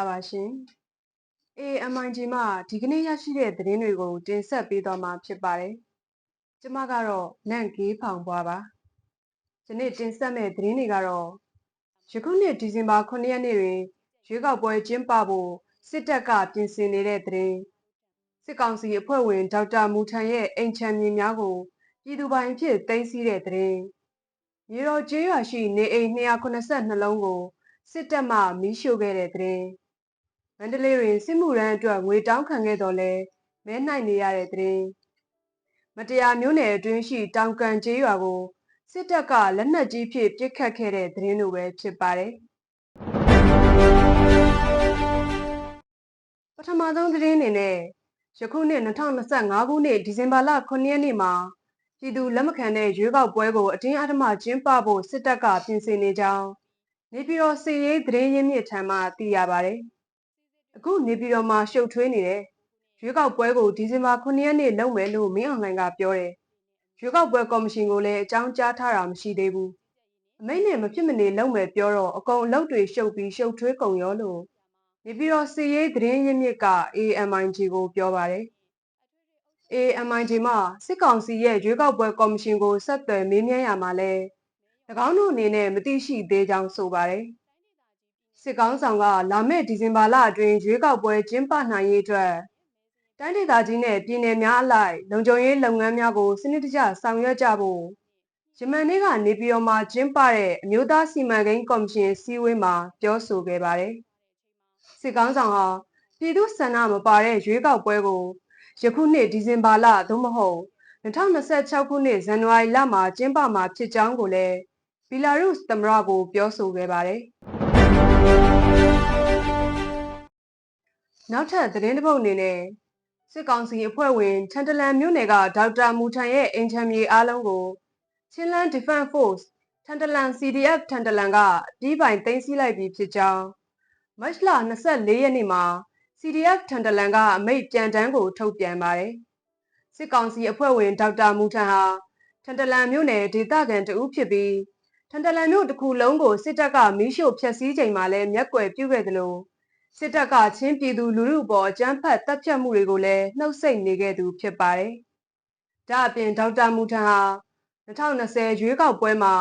္ဂလာပါရှင်။ AMIG မှဒီကနေ့ရရှိတဲ့သတင်းတွေကို တင်ဆက်ပေးသွားမှာဖြစ်ပါတယ်။ကျွန်မကတော့နန့်ကေးဖောင်ပွားပါ။ဒီနေ့တင်ဆက်မယ့်သတင်းတွေကတော့ယခုနှစ်ဒီဇင်ဘာ9ရက်နေ့တွင်ရွေးကောက်ပွဲကျင်းပဖို့စစ်တပ်ကပြင်ဆင်နေတဲ့သတင်းစစ်ကောင်စီအဖွဲ့ဝင်ဒေါက်တာမူထန်ရဲ့အိမ်ချမ်းမြေများကိုပြည်သူပိုင်ဖြစ်သိမ်းဆည်းတဲ့သတင်းမြေတော်ကျေးရွာရှိနေအိမ်282လုံးကိုစစ်တပ်မှမီးရှို့ခဲ့တဲ့သတင်း မန္တလေးတွင်စစ်မှုရန်အတွက်ငွေတောင်းခံခဲ့တော်လဲမဲနိုင်နေရတဲ့သတင်းမတရားမျိုးနယ်အတွင်းရှိတောင်ကန်ကျေးရွာကိုစစ်တပ်ကလက်နက်ကြီးဖြင့်ပစ်ခတ်ခဲ့တဲ့သတင်းလိုပဲဖြစ်ပါတယ်ပထမဆုံးသတင်းအနေနဲ့ယခုနှစ်2025ခုနှစ်ဒီဇင်ဘာလ9ရက်နေ့မှာပြည်သူလက်မခံတဲ့ရွေးကောက်ပွဲကိုအတင်းအဓမ္မကျင်းပဖို့စစ်တပ်ကပြင်ဆင်နေကြောင်းနေပြည်တော်စီရေးသတင်းရင်းမြစ်ထံမှသိရပါတယ်။ အခုနေပြည်တော်မှာရှုပ်ထွေးနေတဲ့ရွေးကောက်ပွဲကိုဒီဇင်ဘာ9ရက်နေ့လုပ်မယ်လို့မင်းအောင်လှိုင်ကပြောတယ်။ရွေးကောက်ပွဲကော်မရှင်ကိုလည်းအကြောင်းကြားထားတာမရှိသေးဘူး။အမိန့်နဲ့မဖြစ်မနေလုပ်မယ်ပြောတော့အကုန်အလုပ်တွေရှုပ်ပြီးရှုပ်ထွေးကုန်ရောလို့နေပြည်တော်စီရေးသတင်းရင်းမြစ်က AMIG ကိုပြောပါတယ်။ AMIG မှစစ်ကောင်စီရဲ့ရွေးကောက်ပွဲကော်မရှင်ကိုဆက်သွယ်မေးမြန်းရမှာလဲ၎င်းတို့အနေနဲ့မသိရှိသေးကြောင်းဆိုပါတယ်။ စစ်ကောင်းဆောင်ကလာမယ့်ဒီဇင်ဘာလအတွင်းရွေးကောက်ပွဲကျင်းပနိုင်ရေးအတွက်တိုင်းဒေသကြီးနဲ့ပြည်နယ်များအလိုက်လုံခြုံရေးလုပ်ငန်းများကိုစနစ်တကျဆောင်ရွက်ကြဖို့ယမန်နေ့ကနေပြည်တော်မှာကျင်းပတဲ့အမျိုးသားစီမံကိန်းကော်မရှင်စည်းဝေးမှာပြောဆိုခဲ့ပါတယ်။စစ်ကောင်းဆောင်ဟာပြည်သူ့ဆန္ဒမပါတဲ့ရွေးကောက်ပွဲကိုယခုနှစ်ဒီဇင်ဘာလသို့မဟုတ်2026ခုနှစ်ဇန်နဝါရီလမှာကျင်းပမှာဖြစ်ကြောင်းကိုလည်းဘီလာရုစ်သမ္မတကိုပြောဆိုခဲ့ပါတယ်။ နောက်ထပ်သတင်းတစ်ပုဒ်အနေနဲ့စစ်ကောင်စီအဖွဲ့ဝင်ချန်တလန်မြို့နယ်ကဒေါက်တာမူထန်ရဲ့အင်ချမ်းမြေအားလုံးကိုချင်းလန်း Defense Force ထန်တလန် CDF ထန်တလန်ကတီးပိုင်သိမ်းဆည်းလိုက်ပြီးဖြစ်ကြောင်းမတ်လ24ရက်နေ့မှာ CDF ထန်တလန်ကအမိတ်ပြန်တန်းကို ထုတ်ပြန်ပါတယ်။စစ်ကောင်စီအဖွဲ့ဝင်ဒေါက်တာမူထန်ဟာထန်တလန်မြို့နယ်ဒေသခံတဦးဖြစ်ပြီး ထန်တလန်မြို့တစ်ခုလုံးကိုစစ်တပ်ကမီးရှို့ဖျက်ဆီးချိန်မှာလည်းမျက်ကွယ်ပြုခဲ့သလိုစစ်တပ်ကချင်းပြည်သူလူထုပေါ်အကြမ်းဖက်တပ်ဖြတ်မှုတွေကိုလည်းနှုတ်ဆက်နေခဲ့သူဖြစ်ပါတယ်။ဒါအပြင်ဒေါက်တာမူထန်ဟာ2020ရွေးကောက်ပွဲမှာ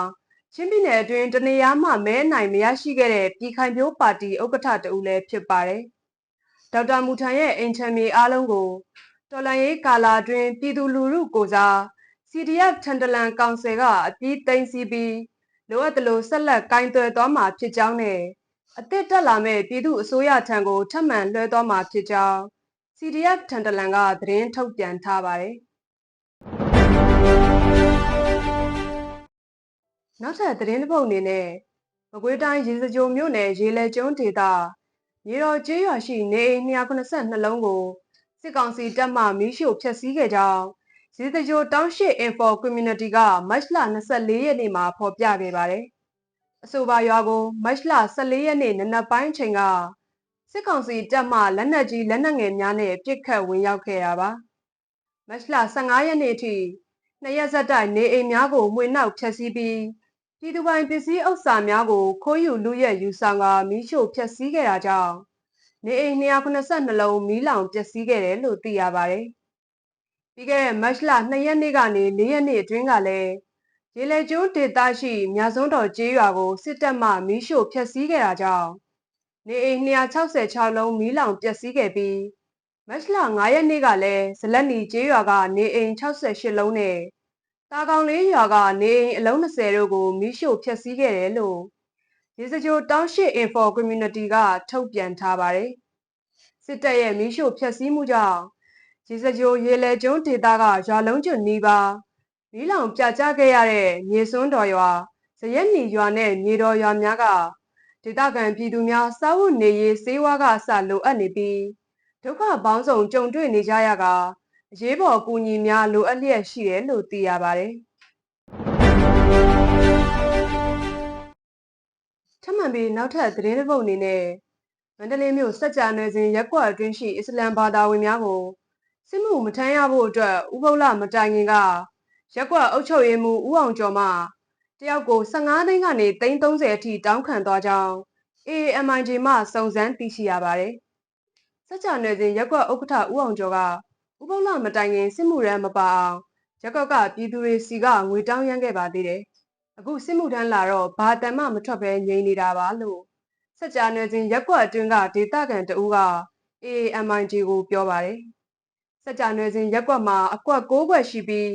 ချင်းပြည်နယ်အတွင်းတနေရာမှမဲအနိုင်မရရှိခဲ့တဲ့ပြည်ခိုင်ဖြိုးပါတီဥက္ကဋ္ဌတဦးလည်းဖြစ်ပါတယ်။ဒေါက်တာမူထန်ရဲ့အင်ချမ်းမြေအားလုံးကိုတော်လန်ရေးကာလာအတွင်းပြည်သူလူထုကိုစား CDF ထန်တလန်ကောင်ဆယ်ကအပြီးသိမ်းစီးပြီး လိုအပ်သလိုဆက်လက်ကင်သွယ်သွားမှာဖြစ်ကြောင်းနဲ့အသစ်တက်လာမဲ့ပြည်သူအစိုးရထံကိုထပ်မံလွှဲသွားမှာဖြစ်ကြောင်း CDF ထန်တလန်ကသတင်းထုတ်ပြန်ထားပါတယ်။နောက်ထပ်သတင်းတစ်ပုဒ်အနေနဲ့မကွေးတိုင်းရေစကြိုမြို့နယ်ရေလဲကျွန်းဒေသမြေတော်ကျေးရွာရှိနေအိမ်292လုံးကိုစစ်ကောင်စီတပ်မှမီးရှို့ဖျက်ဆီးခဲ့ကြောင်း ဇီတကြိုတောင်းရှိ Info Community ကမတ်လ24ရက်နေ့မှာဖော်ပြခဲ့ပါတယ်။အဆိုပါရွာကိုမတ်လ14ရက်နေ့နနက်ပိုင်းချိန်ကစစ်ကောင်စီတပ်မှလက်နက်ကြီးလက်နက်ငယ်များနဲ့ပစ်ခတ်ဝင်ရောက်ခဲ့တာပါ။မတ်လ15ရက်နေ့ထိနှစ်ရက်ဆက်တိုက်နေအိမ်များကိုမှွေနှောက်ဖျက်ဆီးပြီးပြည်သူပိုင်ပစ္စည်းဥစ္စာများကိုခိုးယူလူရဲယူဆောင်ကမီးရှို့ဖျက်ဆီးခဲ့တာကြောင့်နေအိမ်292လုံးမီးလောင်ပျက်စီးခဲ့တယ်လို့သိရပါတယ်။ ပြီးခဲ့တဲ့မတ်လ2ရက်နေ့ကနေ4ရက်နေ့အတွင်းကလည်းရေလေကျွန်းဒေသရှိမြစွန်းတော်ကျေးရွာကိုစစ်တပ်မှမီးရှို့ဖျက်ဆီးခဲ့တာကြောင့်နေအိမ်266လုံးမီးလောင်ပျက်စီးခဲ့ပြီးမတ်လ9ရက်နေ့ကလည်းဇလက်နီကျေးရွာကနေအိမ်68လုံးနဲ့တာကောင်လေးရွာကနေအိမ်အလုံး20တို့ကိုမီးရှို့ဖျက်ဆီးခဲ့တယ်လို့ရေစကြိုတောင်းရှိ Info Community ကထုတ်ပြန်ထားပါတယ်စစ်တပ်ရဲ့မီးရှို့ဖျက်ဆီးမှုကြောင့် ရေစကြိုရေလေကျွန်းဒေသကရွာလုံးကျွနီးပါးမီးလောင်ပြကြခဲ့ရတဲ့မြေစွန်းတော်ရွာဇရက်နီရွာနဲ့မြေတော်ရွာများကဒေသခံပြည်သူများစားဝတ်နေရေးစေဝါကအစလိုအပ်နေပြီးဒုက္ခပေါင်းစုံကြုံတွေ့နေကြရကအရေးပေါ်အကူအညီများလိုအပ်လျက်ရှိတယ်လို့သိရပါတယ်။ထပ်မံပြီးနောက်ထပ်သတင်းတစ်ပုဒ်အနေနဲ့မန္တလေးမြို့စက်ကြနယ်စဉ်ရက်ကွက်အတွင်းရှိအစ္စလမ်ဘာသာဝင်များကို စစ်မှုမထမ်းရဖို့အတွက်ဥပုပ်လမတိုင်ခင်ကရက်ကွက်အုပ်ချုပ်ရေးမှူးဦးအောင်ကျော်မှတယောက်ကို15သိန်းကနေ330အထိတောင်းခံသွားကြောင်း AAMIJ မှစုံစမ်းသိရှိရပါတယ်။စက်ကြနယ်စဉ်ရက်ကွက်ဥက္ကဋ္ဌဦးအောင်ကျော်ကဥပုပ်လမတိုင်ခင်စစ်မှုရန်မပါအောင်ရက်ကွက်ကပြည်သူတွေစီကငွေတောင်းရမ်းခဲ့ပါသေးတယ်။အခုစစ်မှုထမ်းလာတော့ဘာတန်မှမထွက်ပဲငြိမ်နေတာပါလို့စက်ကြနယ်စဉ်ရက်ကွက်အတွင်းကဒေသခံတဦးက AAMIJ ကိုပြောပါတယ်။ စက်ကြနယ်စဉ်ရက်ကွက်မှာအကွက်၉ကွက်ရှိပြီး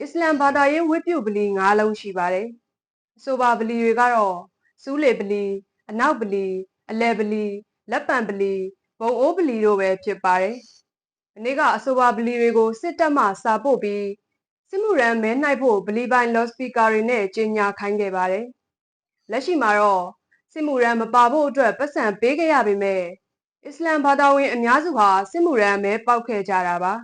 အစ္စလမ်ဘာသာရေးဝတ်ပြုပလီ၅လုံးရှိပါတယ်။အဆိုပါပလီတွေကတော့စူးလေပလီအနောက်ပလီအလဲပလီလက်ပံပလီဘုံအိုးပလီတို့ပဲဖြစ်ပါတယ်။အနည်းကအဆိုပါပလီတွေကိုစစ်တပ်မှစာပို့ပြီးစစ်မှုရန်မဲနှိုက်ဖို့ပလီပိုင်လော့စပီကာတွေနဲ့ကြေညာခိုင်းခဲ့ပါတယ်။လက်ရှိမှာတော့စစ်မှုရန်မပါဖို့အတွက်ပတ်စံပေးခဲ့ရပေမဲ့ အစ္စလမ်ဘာသာဝင်အများစုဟာစစ်မှုရန်မဲပေါက်ခဲ့ကြတာပါ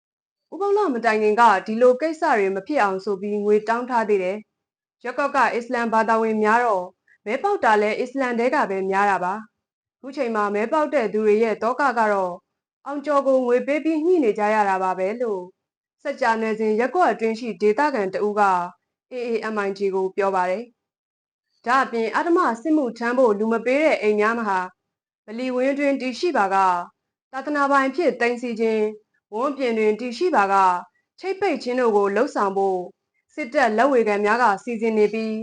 ။ဥပုပ်လမတိုင်ခင်ကဒီလိုကိစ္စတွေမဖြစ်အောင်ဆိုပြီးငွေတောင်းထားသေးတယ်။ရက်ကော့ကအစ္စလမ်ဘာသာဝင်များတော့မဲပေါက်တာလဲအစ္စလမ်တဲကပဲများတာပါခုချိန်မှာမဲပေါက်တဲ့သူတွေရဲ့တောကကတော့အောင်ကျော်ကိုငွေပေးပြီးညှိနေကြရတာပါပဲလို့စက်ကြနယ်စဉ်ရက်ကွက်အတွင်းရှိဒေသခံတဦးက AAMIG ကိုပြောပါတယ်ဒါအပြင်အဓမ္မစစ်မှုထမ်းဖို့လူမပေးတဲ့အိမ်များမှာ ဗလီဝင်းတွင်တည်ရှိပါကသာသနာပိုင်ဖြစ်တင်စီခြင်းဝန်းပြင်တွင်တည်ရှိပါကချိတ်ပိတ်ခြင်းတို့ကိုလှုပ်ဆောင်ဖို့စစ်တပ်လက်ဝေခံများကစီစဉ်နေပြီး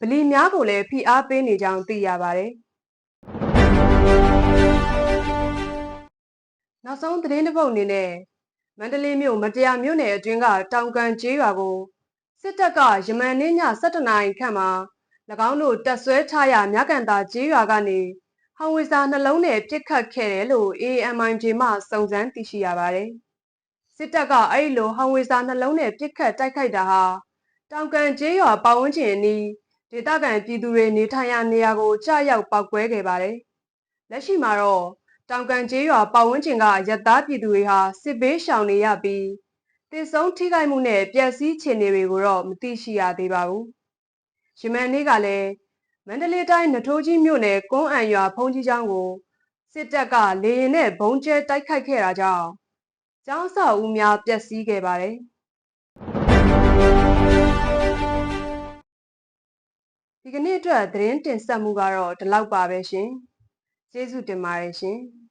ဗလီများကိုလည်းဖိအားပေးနေကြောင်းသိရပါတယ်။နောက်ဆုံးသတင်းတစ်ပုဒ်အနေနဲ့မန္တလေးမြို့မတရားမြို့နယ်အတွင်းကတောင်ကန်ကျေးရွာကိုစစ်တပ်ကယမန်နေ့ည7:00နာရီခန့်မှာ၎င်းတို့တပ်ဆွဲထားရမြကန်တာကျေးရွာကနေ ဟောင်ဝီစာနှလုံးနဲ့ပြစ်ခတ်ခဲ့တယ်လို့ AMIJ မှစုံစမ်းသိရှိရပါတယ်။စစ်တပ်ကအဲ့လိုဟောင်ဝီစာနှလုံးနဲ့ပြစ်ခတ်တိုက်ခိုက်တာဟာတောင်ကန်ကျေးရွာပတ်ဝန်းကျင်အနီးဒေသခံပြည်သူတွေနေထိုင်ရာနေရာကိုကြားရောက်ပောက်ကွဲခဲ့ပါတယ်။လက်ရှိမှာတော့တောင်ကန်ကျေးရွာပတ်ဝန်းကျင်ကရက်သားပြည်သူတွေဟာစစ်ဘေးရှောင်နေရပြီးတည်ဆုံးထိခိုက်မှုနဲ့ပျက်စီးခြေနေတွေကိုတော့မသိရှိရသေးပါဘူး။ရမန်နေ့ကလည်း မန္တလေးတိုင်းနထိုးကြီးမြို့နယ်ကွန်းအံရွာဖုန်ကြီးကျောင်းကိုစစ်တပ်ကလေရင်နဲ့ဘုံကျဲတိုက်ခိုက်ခဲ့တာကြောင့်ကျောင်းဆောက်ဦးများပျက်စီးခဲ့ပါတယ်။ဒီကနေ့အတွက်သတင်းတင်ဆက်မှုကတော့ဒီလောက်ပါပဲရှင်။ကျေးဇူးတင်ပါတယ်ရှင်။